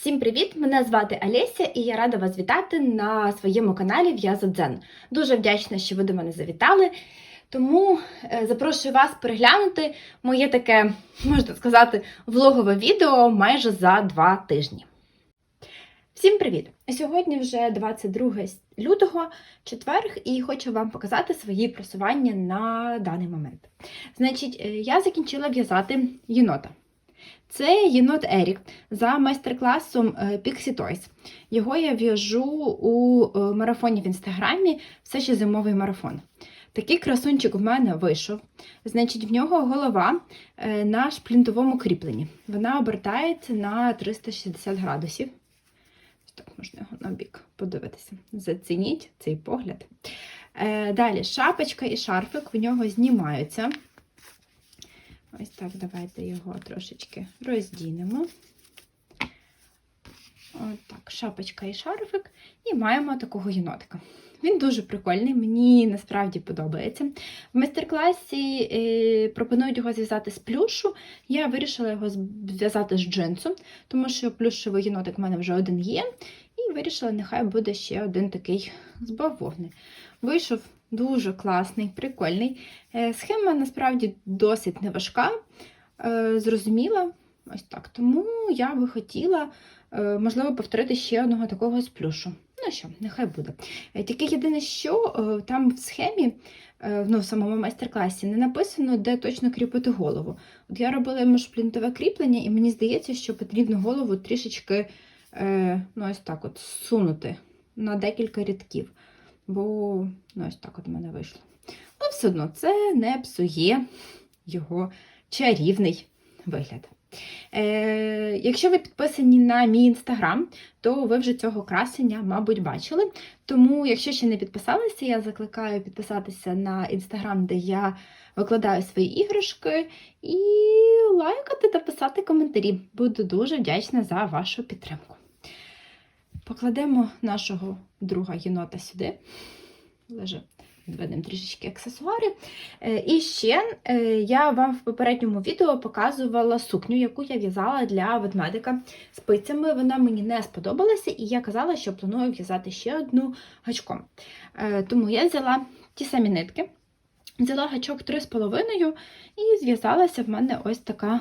Всім привіт! Мене звати Олеся і я рада вас вітати на своєму каналі В'яза Дзен. Дуже вдячна, що ви до мене завітали. Тому е, запрошую вас переглянути моє таке, можна сказати, влогове відео майже за два тижні. Всім привіт! Сьогодні вже 22 лютого, четверг, і хочу вам показати свої просування на даний момент. Значить, е, я закінчила в'язати єнота. Це єнот Ерік за майстер-класом е, Pixie Toys. Його я в'яжу у е, марафоні в інстаграмі, все ще зимовий марафон. Такий красунчик в мене вийшов. Значить, в нього голова е, на шплінтовому кріпленні. Вона обертається на 360 градусів. Так, можна його на бік подивитися. Зацініть цей погляд. Далі шапочка і шарфик в нього знімаються. Ось так, давайте його трошечки роздінемо. От шапочка і шарфик. І маємо такого єнотика. Він дуже прикольний, мені насправді подобається. В майстер-класі е, пропонують його зв'язати з плюшу. Я вирішила його зв'язати з джинсу, тому що плюшевий єнотик в мене вже один є. І вирішила, нехай буде ще один такий з бавовни. Вийшов дуже класний, прикольний. Е, Схема насправді досить неважка, е, зрозуміла. Ось так. Тому я би хотіла, е, можливо, повторити ще одного такого з плюшу. Ну що, нехай буде. Тільки єдине, що там в схемі, ну, в самому майстер-класі, не написано, де точно кріпити голову. От я робила йому шплінтове кріплення, і мені здається, що потрібно голову трішечки ну, ось так от сунути на декілька рядків. Бо ну, ось так от у мене вийшло. Ну, все одно, це не псує його чарівний вигляд. Е, якщо ви підписані на мій інстаграм, то ви вже цього красення, мабуть, бачили. Тому, якщо ще не підписалися, я закликаю підписатися на інстаграм, де я викладаю свої іграшки, і лайкати та писати коментарі. Буду дуже вдячна за вашу підтримку. Покладемо нашого друга єнота сюди. Лежи. Відведемо трішечки аксесуари. Е, І ще е, я вам в попередньому відео показувала сукню, яку я в'язала для ведмедика спицями. Вона мені не сподобалася, і я казала, що планую в'язати ще одну гачком. Е, Тому я взяла ті самі нитки, взяла гачок 3,5 і зв'язалася в мене ось така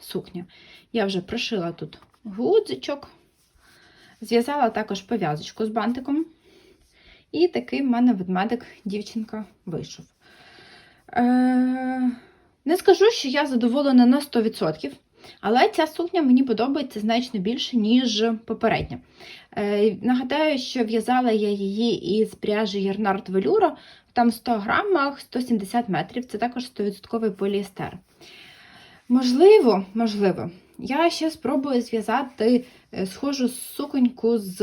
сукня. Я вже прошила тут гудзичок, зв'язала також пов'язочку з бантиком. І такий в мене ведмедик дівчинка вийшов. Е, Не скажу, що я задоволена на 100%, але ця сукня мені подобається значно більше, ніж попередня. Е, Нагадаю, що в'язала я її із пряжі Ярнард Велюра, там в 100 грамах 170 метрів, це також 100% поліестер. Можливо, можливо, я ще спробую зв'язати е, схожу суконьку з,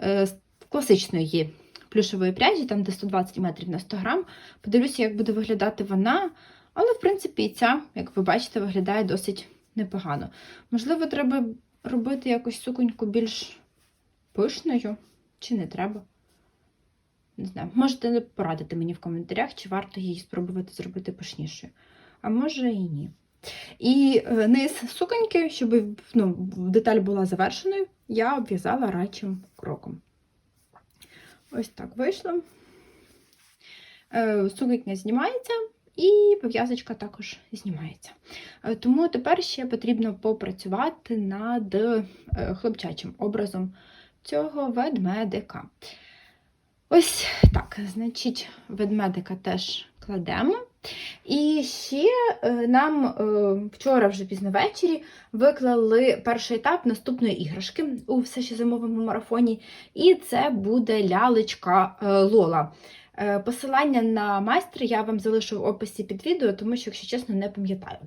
е, класичної плюшової пряжі, там де 120 метрів на 100 грам. Подивлюся, як буде виглядати вона. Але, в принципі, ця, як ви бачите, виглядає досить непогано. Можливо, треба робити якусь суконьку більш пишною, чи не треба. Не знаю, можете порадити мені в коментарях, чи варто її спробувати зробити пишнішою. А може і ні. І е, низ суконьки, щоб ну, деталь була завершеною, я обв'язала рачим кроком. Ось так вийшло. Е, Сукня знімається, і пов'язочка також знімається. Е, Тому тепер ще потрібно попрацювати над хлопчачим образом цього ведмедика. Ось так, значить, ведмедика теж кладемо. І ще е, нам е, вчора, вже пізно ввечері, виклали перший етап наступної іграшки у все ще зимовому марафоні. І це буде лялечка е, Лола. Посилання на майстра я вам залишу в описі під відео, тому що, якщо чесно, не пам'ятаю.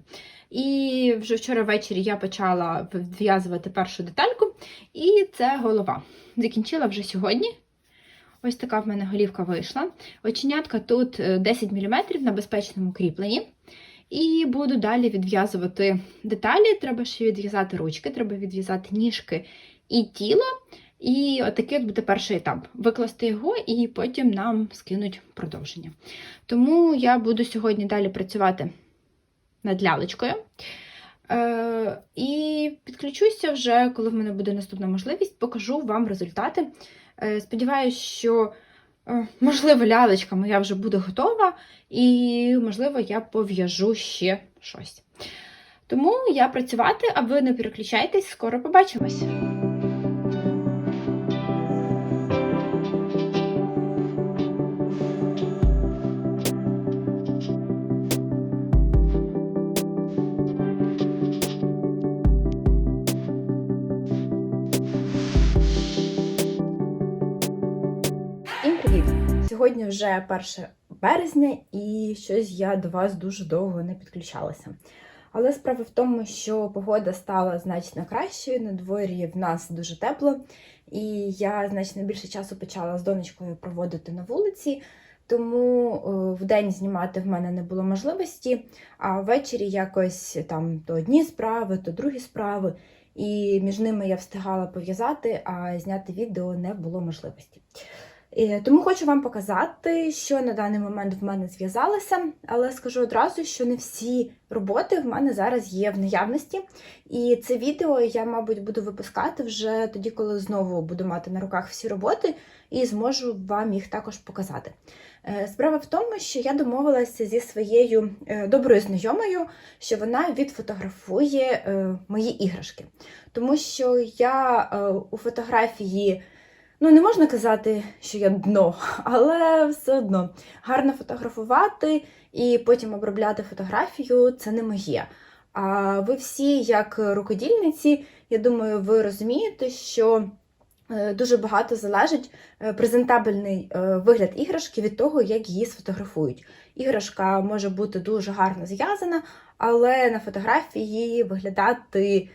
І вже вчора ввечері я почала вв'язувати першу детальку, і це голова. Закінчила вже сьогодні. Ось така в мене голівка вийшла. Оченятка тут е, 10 мм на безпечному кріпленні. І буду далі відв'язувати деталі. Треба ще відв'язати ручки, треба відв'язати ніжки і тіло. І отакий от буде перший етап. Викласти його і потім нам скинуть продовження. Тому я буду сьогодні далі працювати над лялечкою. Е, І підключуся вже, коли в мене буде наступна можливість, покажу вам результати. Е, Сподіваюсь, що, е, можливо, лялечка моя вже буде готова, і, можливо, я пов'яжу ще щось. Тому я працювати, а ви не переключайтесь, скоро побачимось. Сьогодні вже 1 березня, і щось я до вас дуже довго не підключалася. Але справа в тому, що погода стала значно кращою, на дворі в нас дуже тепло, і я значно більше часу почала з донечкою проводити на вулиці, тому е, в день знімати в мене не було можливості, а ввечері якось там то одні справи, то другі справи. І між ними я встигала пов'язати, а зняти відео не було можливості. Е, Тому хочу вам показати, що на даний момент в мене зв'язалося, але скажу одразу, що не всі роботи в мене зараз є в наявності. І це відео я, мабуть, буду випускати вже тоді, коли знову буду мати на руках всі роботи, і зможу вам їх також показати. Е, Справа в тому, що я домовилася зі своєю е, доброю знайомою, що вона відфотографує мої іграшки. Тому що я у фотографії. Ну, не можна казати, що я дно, але все одно гарно фотографувати і потім обробляти фотографію це не моє. А ви всі, як рукодільниці, я думаю, ви розумієте, що е, дуже багато залежить е, презентабельний е, вигляд іграшки від того, як її сфотографують. Іграшка може бути дуже гарно зв'язана, але на фотографії виглядати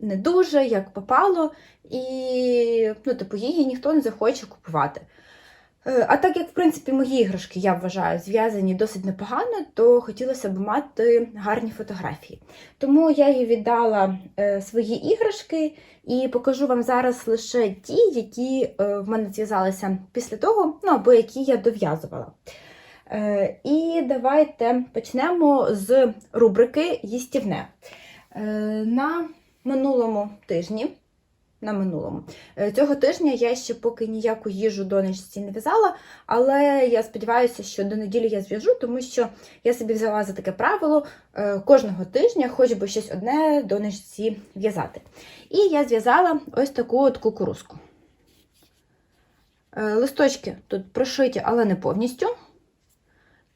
не дуже, як попало, і ну, типу, її ніхто не захоче купувати. Е, А так як, в принципі, мої іграшки, я вважаю, зв'язані досить непогано, то хотілося б мати гарні фотографії. Тому я їй віддала е, свої іграшки і покажу вам зараз лише ті, які е, в мене зв'язалися після того, ну або які я дов'язувала. Е, І давайте почнемо з рубрики Їстівне. Е, На минулому тижні. На минулому. Е, Цього тижня я ще поки ніяку їжу донечці не в'язала, але я сподіваюся, що до неділі я зв'яжу, тому що я собі взяла за таке правило е, кожного тижня, хоч би щось одне донечці в'язати. І я зв'язала ось таку от кукурузку. Листочки тут прошиті, але не повністю.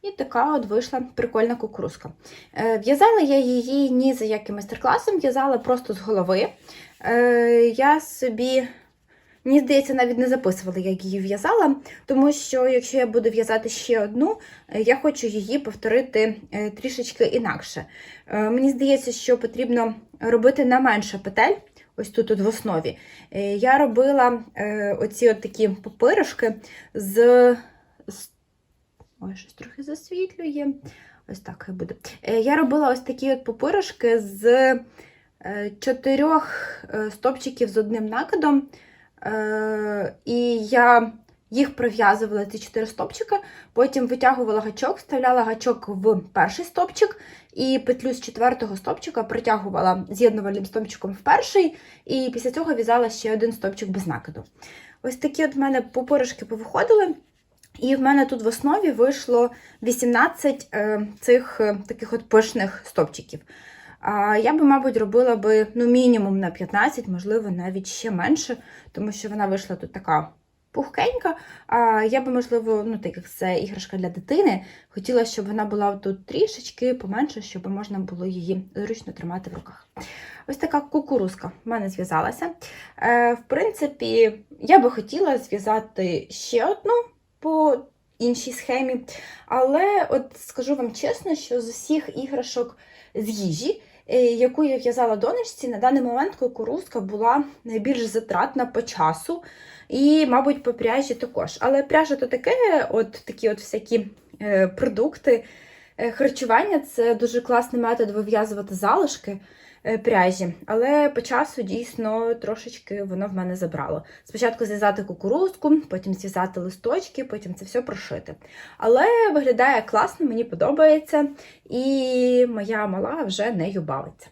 І така от вийшла прикольна кукурузка. Е, В'язала я її ні за яким майстер-класом, в'язала просто з голови. Е, Я собі, мені здається, навіть не записувала, як її в'язала, тому що якщо я буду в'язати ще одну, е, я хочу її повторити трішечки інакше. Мені здається, що потрібно робити на менше петель. Ось тут от в основі. Я робила оці от такі папиришки з Ой, щось трохи засвітлює. Ось так хай буде. Е, Я робила ось такі от пупиришки з е, чотирьох е, стопчиків з одним накидом. І я їх прив'язувала, ці чотири стопчика, потім витягувала гачок, вставляла гачок в перший стопчик, і петлю з четвертого стопчика притягувала з'єднувальним стопчиком в перший, і після цього в'язала ще один стопчик без накиду. Ось такі от в мене пупиришки повиходили. І в мене тут в основі вийшло 18 е, цих е, таких от пишних стопчиків. Я би, мабуть, робила би ну, мінімум на 15, можливо, навіть ще менше, тому що вона вийшла тут така пухкенька. А я би, можливо, ну, так як це іграшка для дитини, хотіла, щоб вона була тут трішечки поменше, щоб можна було її зручно тримати в руках. Ось така кукурузка в мене зв'язалася. Е, в принципі, я би хотіла зв'язати ще одну по іншій схемі. Але от скажу вам чесно, що з усіх іграшок з їжі, е, яку я в'язала донечці, на даний момент кукурузка була найбільш затратна по часу і, мабуть, по пряжі також. Але пряжа то таке, от такі от всякі е, продукти. е, Харчування це дуже класний метод вив'язувати залишки пряжі, але по часу дійсно трошечки воно в мене забрало. Спочатку зв'язати кукурузку, потім зв'язати листочки, потім це все прошити. Але виглядає класно, мені подобається, і моя мала вже нею бавиться.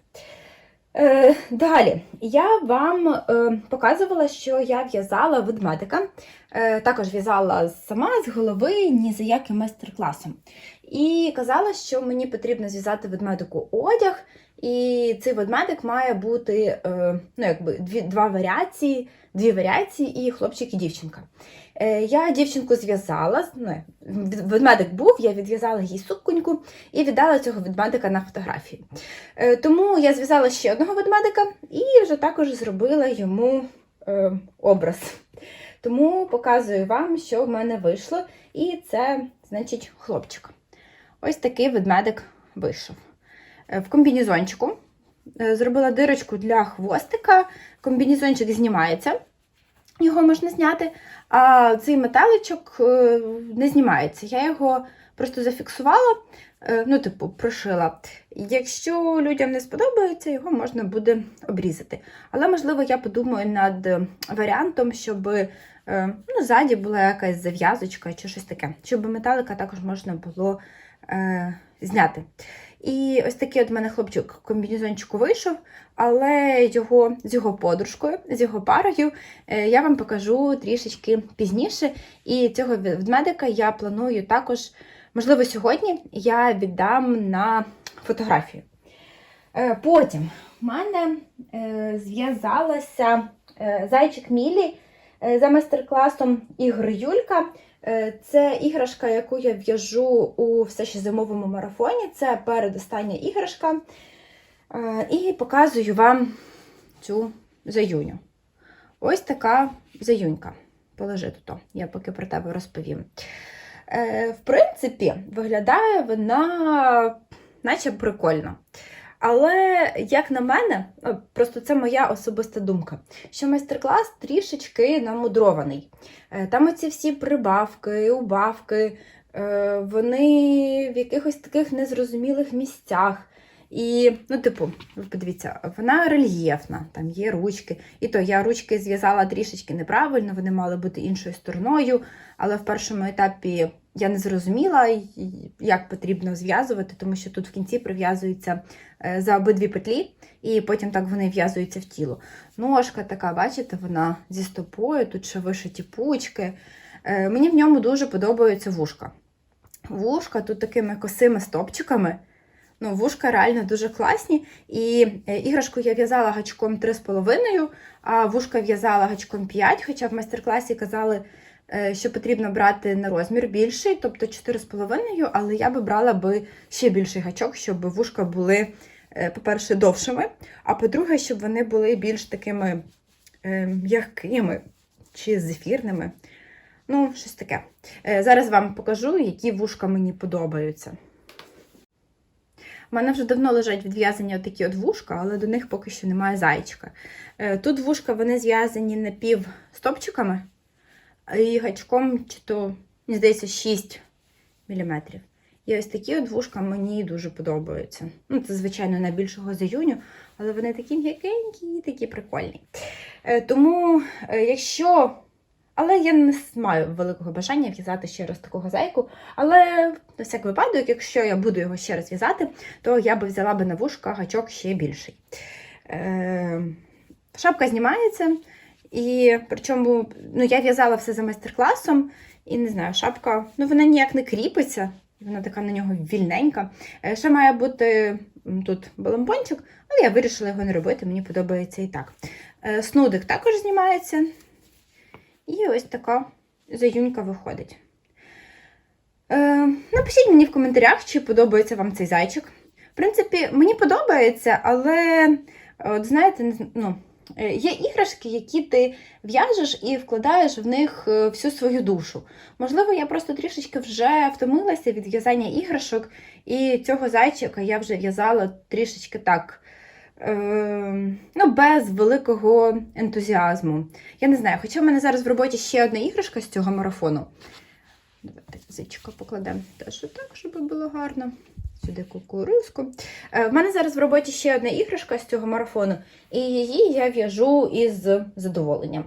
Е, далі, я вам е, показувала, що я в'язала ведмедика. Е, також в'язала сама з голови, ні за яким майстер-класом. І казала, що мені потрібно зв'язати ведмедику одяг, і цей ведмедик має бути е, ну, якби дві, два варіації, дві варіації і хлопчик і дівчинка. Е, я дівчинку зв'язала, ну, ведмедик був, я відв'язала їй суконьку і віддала цього ведмедика на фотографії. Е, Тому я зв'язала ще одного ведмедика і вже також зробила йому образ. Тому показую вам, що в мене вийшло. І це, значить, хлопчик. Ось такий ведмедик вийшов. Е, В комбінезончику е, зробила дирочку для хвостика. Комбінезончик знімається, його можна зняти, а цей металичок е, не знімається. Я його просто зафіксувала, ну, типу, прошила. Якщо людям не сподобається, його можна буде обрізати. Але, можливо, я подумаю над варіантом, щоб ну, ззаді була якась зав'язочка чи щось таке, щоб металика також можна було е, зняти. І ось такий от в мене хлопчик комбінезончику вийшов, але його з його подружкою, з його парою е, я вам покажу трішечки пізніше. І цього ведмедика я планую також, можливо, сьогодні я віддам на фотографію. Е, Потім в мене е, зв'язалася зайчик Мілі за майстер-класом ігри Юлька. Е, Це іграшка, яку я в'яжу у все ще зимовому марафоні. Це передостання іграшка. Е, І показую вам цю заюню. Ось така заюнька. Положи тут, я поки про тебе розповім. Е, В принципі, виглядає вона наче прикольно. Але, як на мене, ну, просто це моя особиста думка, що майстер-клас трішечки намудрований. Е, Там оці всі прибавки, убавки, е, вони в якихось таких незрозумілих місцях. І, ну, типу, подивіться, вона рельєфна, там є ручки. І то я ручки зв'язала трішечки неправильно, вони мали бути іншою стороною, але в першому етапі я не зрозуміла, як потрібно зв'язувати, тому що тут в кінці прив'язується е, за обидві петлі, і потім так вони в'язуються в тіло. Ножка така, бачите, вона зі стопою, тут ще вишиті пучки. Е, Мені в ньому дуже подобаються вушка. Вушка тут такими косими стопчиками. Ну, вушка реально дуже класні. І е, іграшку я в'язала гачком 3,5, а вушка в'язала гачком 5, хоча в майстер-класі казали, е, що потрібно брати на розмір більший, тобто 4,5, але я би брала би ще більший гачок, щоб вушка були, е, по-перше, довшими, а по-друге, щоб вони були більш такими м'якими чи зефірними. Ну, щось таке. Зараз вам покажу, які вушка мені подобаються. У мене вже давно лежать відв'язані отакі от вушка, але до них поки що немає зайчика. Е, Тут вушка вони зв'язані напів стопчиками і гачком, чи то, мені здається, 6 мм. І ось такі от вушка мені дуже подобаються. Ну, це, звичайно, на більшого заюню, але вони такі м'якенькі і такі прикольні. Е, Тому, е, якщо. Але я не маю великого бажання в'язати ще раз такого зайку. Але на всяк випадок, якщо я буду його ще раз в'язати, то я би взяла би на вушка гачок ще більший. Е, шапка знімається, і причому ну, я в'язала все за майстер-класом, і не знаю, шапка ну, вона ніяк не кріпиться, вона така на нього вільненька. Е, ще має бути тут балампончик, але я вирішила його не робити, мені подобається і так. Е, снудик також знімається. І ось така заюнька виходить. Е, напишіть мені в коментарях, чи подобається вам цей зайчик. В принципі, мені подобається, але, от знаєте, ну, е, є іграшки, які ти в'яжеш і вкладаєш в них е, всю свою душу. Можливо, я просто трішечки вже втомилася від в'язання іграшок, і цього зайчика я вже в'язала трішечки так. Е, Ну, без великого ентузіазму. Я не знаю, хоча в мене зараз в роботі ще одна іграшка з цього марафону. Давайте зайчика покладемо теж так, щоб було гарно. Сюди кукурузку. Е, В мене зараз в роботі ще одна іграшка з цього марафону, і її я в'яжу із задоволенням.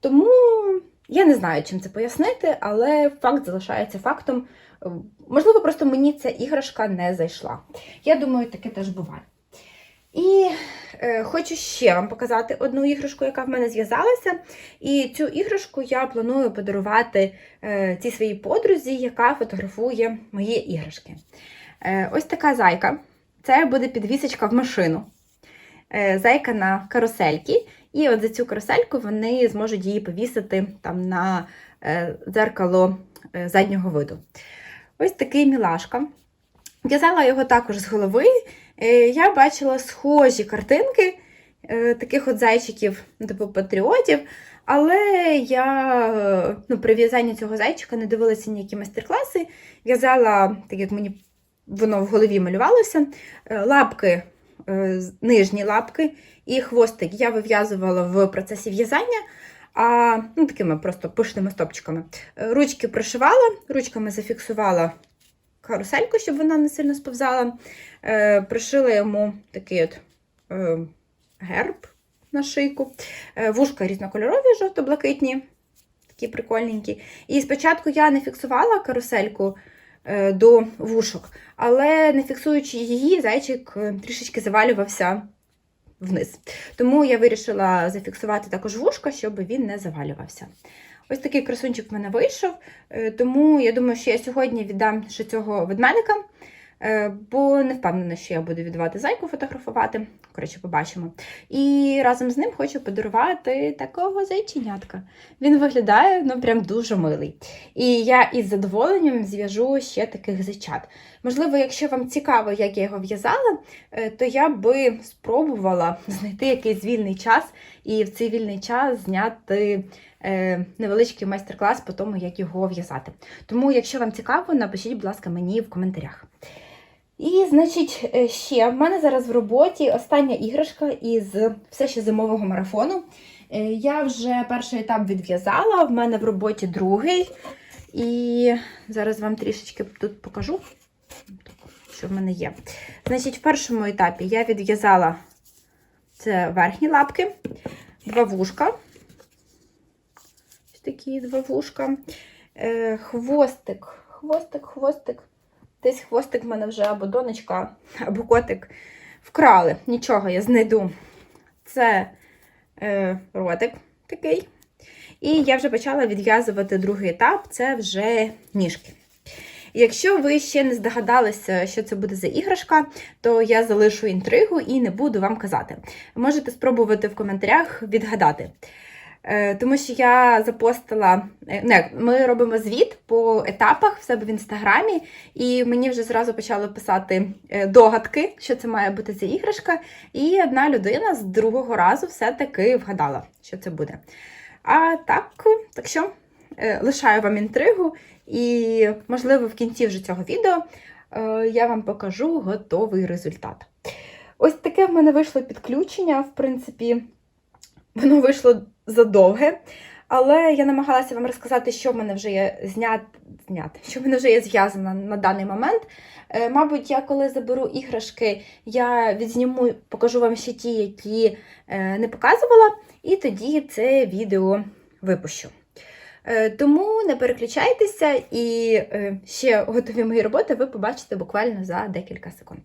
Тому я не знаю, чим це пояснити, але факт залишається фактом. Е, Можливо, просто мені ця іграшка не зайшла. Я думаю, таке теж буває. І е, хочу ще вам показати одну іграшку, яка в мене зв'язалася. І цю іграшку я планую подарувати е, цій своїй подрузі, яка фотографує мої іграшки. Е, ось така зайка. Це буде підвісочка в машину. Е, зайка на карусельки. І от за цю карусельку вони зможуть її повісити там на е, дзеркало е, заднього виду. Ось такий мілашка. В'язала його також з голови. Е, Я бачила схожі картинки е, таких от зайчиків, типу патріотів. Але я ну, при в'язанні цього зайчика не дивилася ніякі майстер-класи. В'язала, так як мені воно в голові малювалося, е, лапки, нижні лапки і хвостик я вив'язувала в процесі в'язання, а ну, такими просто пишними стопчиками. Ручки пришивала, ручками зафіксувала карусельку, щоб вона не сильно сповзала. Е, пришила йому такий от е, герб на шийку. Е, вушка різнокольорові, жовто-блакитні, такі прикольненькі. І спочатку я не фіксувала карусельку е, до вушок, але не фіксуючи її, зайчик е, трішечки завалювався вниз. Тому я вирішила зафіксувати також вушка, щоб він не завалювався. Ось такий красунчик в мене вийшов, е, тому я думаю, що я сьогодні віддам ще цього ведмедика, е, бо не впевнена, що я буду віддавати зайку фотографувати. Коротше, побачимо. І разом з ним хочу подарувати такого зайченятка. Він виглядає ну прям дуже милий. І я із задоволенням зв'яжу ще таких зайчат. Можливо, якщо вам цікаво, як я його в'язала, е, то я би спробувала знайти якийсь вільний час і в цей вільний час зняти е, невеличкий майстер-клас по тому, як його в'язати. Тому, якщо вам цікаво, напишіть, будь ласка, мені в коментарях. І, значить, е, ще в мене зараз в роботі остання іграшка із все ще зимового марафону. Е, Я вже перший етап відв'язала, в мене в роботі другий. І зараз вам трішечки тут покажу, що в мене є. Значить, в першому етапі я відв'язала це верхні лапки, два вушка. Ось такі два вушка. Е, хвостик, хвостик, хвостик. Десь хвостик в мене вже або донечка, або котик вкрали. Нічого, я знайду. Це е, ротик такий. І я вже почала відв'язувати другий етап це вже ніжки. Якщо ви ще не здогадалися, що це буде за іграшка, то я залишу інтригу і не буду вам казати. Можете спробувати в коментарях відгадати. Е, Тому що я запостила, е, не, ми робимо звіт по етапах в себе в інстаграмі, і мені вже зразу почали писати е, догадки, що це має бути за іграшка. І одна людина з другого разу все-таки вгадала, що це буде. А так, так що лишаю вам інтригу, і, можливо, в кінці вже цього відео е, я вам покажу готовий результат. Ось таке в мене вийшло підключення, в принципі, воно вийшло задовге. Але я намагалася вам розказати, що в мене вже є знят, знят, що в мене вже є зв'язано на даний момент. Е, мабуть, я коли заберу іграшки, я відзніму, покажу вам ще ті, які е, не показувала, і тоді це відео випущу. Е, Тому не переключайтеся і е, ще готові мої роботи ви побачите буквально за декілька секунд.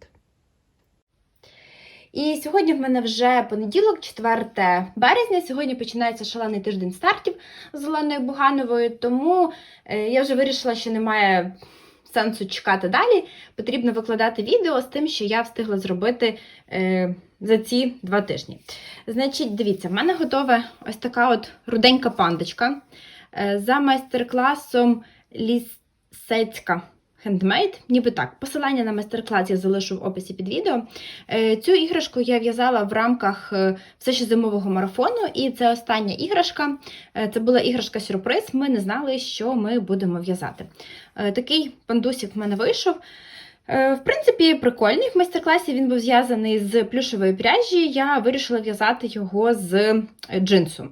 І сьогодні в мене вже понеділок, 4 березня. Сьогодні починається шалений тиждень стартів з Оленою Бугановою, тому е, я вже вирішила, що немає сенсу чекати далі. Потрібно викладати відео з тим, що я встигла зробити за ці два тижні. Значить, дивіться, в мене готова ось така от руденька пандочка за майстер-класом Лісецька. Хендмейд, ніби так. Посилання на майстер-клас я залишу в описі під відео. Е, Цю іграшку я в'язала в рамках е, все ще зимового марафону, і це остання іграшка. Е, Це була іграшка-сюрприз. Ми не знали, що ми будемо в'язати. Е, Такий пандусик в мене вийшов. Е, В принципі, прикольний. В майстер-класі він був зв'язаний з плюшевої пряжі. Я вирішила в'язати його з е, джинсу.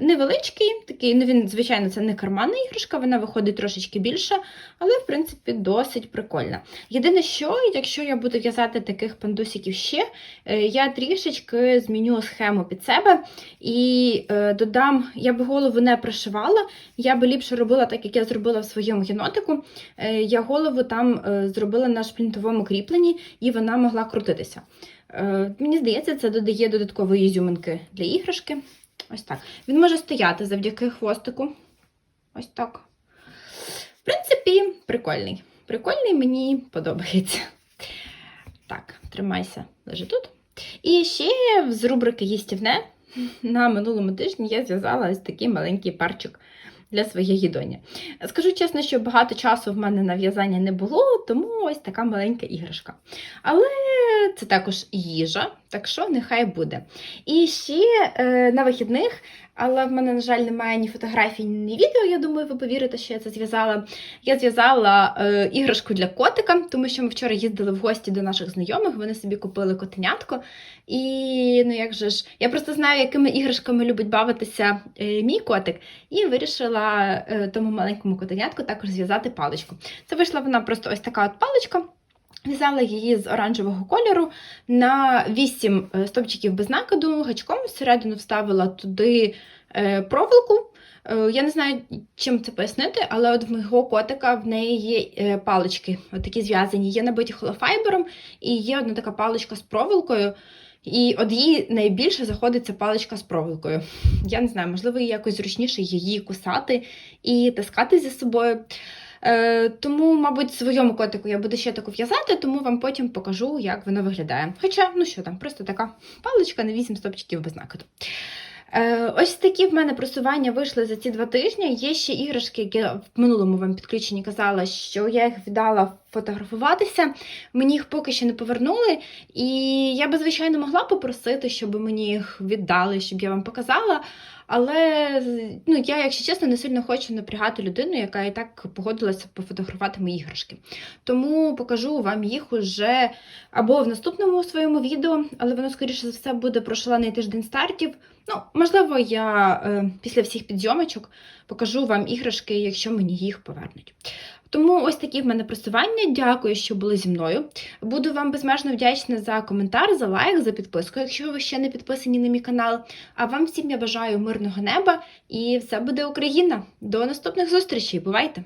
Невеличкий, такий, ну він, звичайно, це не карманна іграшка, вона виходить трошечки більше, але, в принципі, досить прикольна. Єдине, що, якщо я буду в'язати таких пандусиків ще, е, я трішечки зміню схему під себе і е, додам, я би голову не пришивала, я би ліпше робила так, як я зробила в своєму єнотику. Е, Я голову там зробила на шплінтовому кріпленні, і вона могла крутитися. Мені здається, це додає додаткової ізюминки для іграшки. Ось так. Він може стояти завдяки хвостику. Ось так. В принципі, прикольний. Прикольний, мені подобається. Так, тримайся, лежи тут. І ще з рубрики Їстівне на минулому тижні я зв'язала ось такий маленький парчик для своєї доні. Скажу чесно, що багато часу в мене на в'язання не було, тому ось така маленька іграшка. Але це також їжа, так що нехай буде. І ще е, на вихідних, але в мене, на жаль, немає ні фотографій, ні відео. Я думаю, ви повірите, що я це зв'язала. Я зв'язала е, іграшку для котика, тому що ми вчора їздили в гості до наших знайомих, вони собі купили котенятко. І ну як же ж, я просто знаю, якими іграшками любить бавитися е, мій котик, і вирішила е, тому маленькому котенятку також зв'язати паличку. Це вийшла вона просто ось така от паличка. В'язала її з оранжевого кольору на 8 стовпчиків без накиду, гачком всередину вставила туди е, проволоку. Е, Я не знаю, чим це пояснити, але от в мого котика в неї є е, палички, от такі зв'язані, є набиті холофайбером, і є одна така паличка з проволокою. І от їй найбільше заходить ця паличка з проволокою. Я не знаю, можливо, якось зручніше її кусати і таскати зі собою. Е, тому, мабуть, своєму котику я буду ще таку в'язати, тому вам потім покажу, як воно виглядає. Хоча, ну що там, просто така паличка на 8 стопчиків без накиду. Е, ось такі в мене просування вийшли за ці два тижні. Є ще іграшки, які в минулому вам підключенні казала, що я їх віддала фотографуватися. Мені їх поки що не повернули. І я би, звичайно, могла попросити, щоб мені їх віддали, щоб я вам показала. Але ну, я, якщо чесно, не сильно хочу напрягати людину, яка і так погодилася пофотографувати мої іграшки. Тому покажу вам їх уже або в наступному своєму відео, але воно, скоріше за все, буде про шалений тиждень стартів. Ну, можливо, я е, після всіх підйомочок покажу вам іграшки, якщо мені їх повернуть. Тому ось такі в мене просування. Дякую, що були зі мною. Буду вам безмежно вдячна за коментар, за лайк, за підписку, якщо ви ще не підписані на мій канал. А вам всім я бажаю мирного неба і все буде Україна. До наступних зустрічей. Бувайте!